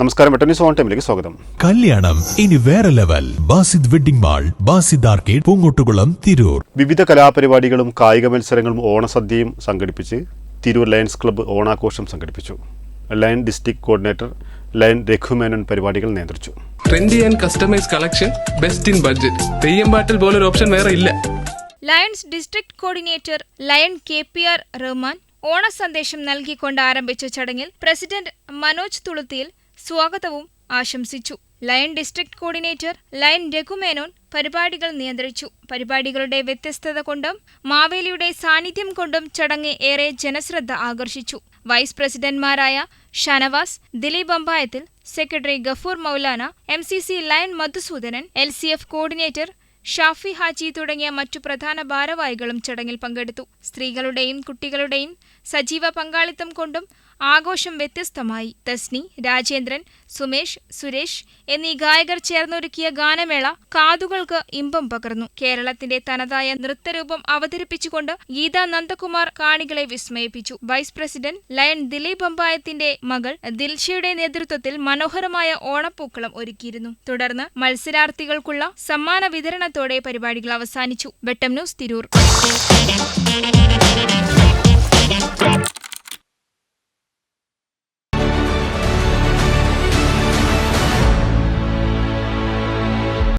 നമസ്കാരം വെട്ടന്യൂസ് ഓൺ ടൈമിലേക്ക് സ്വാഗതം. കല്യാണം ഇനി വേറെ level. Basid wedding mall Basid arcade Poongottukulam Tirur. വിവിധ കലാപരിപാടികളും കായിക മത്സരങ്ങളും ഓണസദ്യയും സംഘടിപ്പിച്ച് തിരൂർ ലയൺസ് ക്ലബ്ബ് ഓണാഘോഷം സംഘടിപ്പിച്ചു. Lion district coordinator Lion Raghumenon പരിപാടികൾ നിയന്ത്രിച്ചു. Trendy and customise collection best in budget Theyyam പാട്ടിൽ പോലൊരു ഓപ്ഷൻ വേറെ ഇല്ല. Lions district coordinator Lion K P R Rahman ഓണസന്ദേശം നൽകിക്കൊണ്ട് ആരംഭിച്ച ചടങ്ങിൽ പ്രസിഡന്റ് മനോജ് തുളുത്തിയിൽ സ്വാഗതവും ആശംസിച്ചു. Lion district coordinator Lion Raghumenon പരിപാടികൾ നിയന്ത്രിച്ചു. പരിപാടികളുടെ വ്യത്യസ്തത കൊണ്ടും മാവേലിയുടെ സാന്നിധ്യം കൊണ്ടും ചടങ്ങ് ഏറെ ജനശ്രദ്ധ ആകർഷിച്ചു. Vice പ്രസിഡന്റ്മാരായ Shanavas Dileep Ambayathil secretary Gafoor Moulana M C C Lion Madhusoodanan L C F coordinator Shafi Haji തുടങ്ങിയ മറ്റു പ്രധാന ഭാരവാഹികളും ചടങ്ങിൽ പങ്കെടുത്തു. സ്ത്രീകളുടെയും കുട്ടികളുടെയും സജീവ പങ്കാളിത്തം കൊണ്ടും ആഘോഷം വ്യത്യസ്തമായി. തസ്നി രാജേന്ദ്രൻ സുമേഷ് സുരേഷ് എന്നീ ഗായകർ ചേർന്നൊരുക്കിയ ഗാനമേള കാതുകൾക്ക് ഇമ്പം പകർന്നു. കേരളത്തിന്റെ തനതായ നൃത്തരൂപം അവതരിപ്പിച്ചുകൊണ്ട് ഗീത നന്ദകുമാർ കാണികളെ വിസ്മയിപ്പിച്ചു. വൈസ് പ്രസിഡന്റ് ലയൺ ദിലീപ് അമ്പായത്തിന്റെ മകൾ ദിൽഷയുടെ നേതൃത്വത്തിൽ മനോഹരമായ ഓണപ്പൂക്കളം ഒരുക്കിയിരുന്നു. തുടർന്ന് മത്സരാർത്ഥികൾക്കുള്ള സമ്മാന ഗാനത്തോടെ പരിപാടികൾ അവസാനിച്ചു. വെട്ടം ന്യൂസ് തിരൂർ.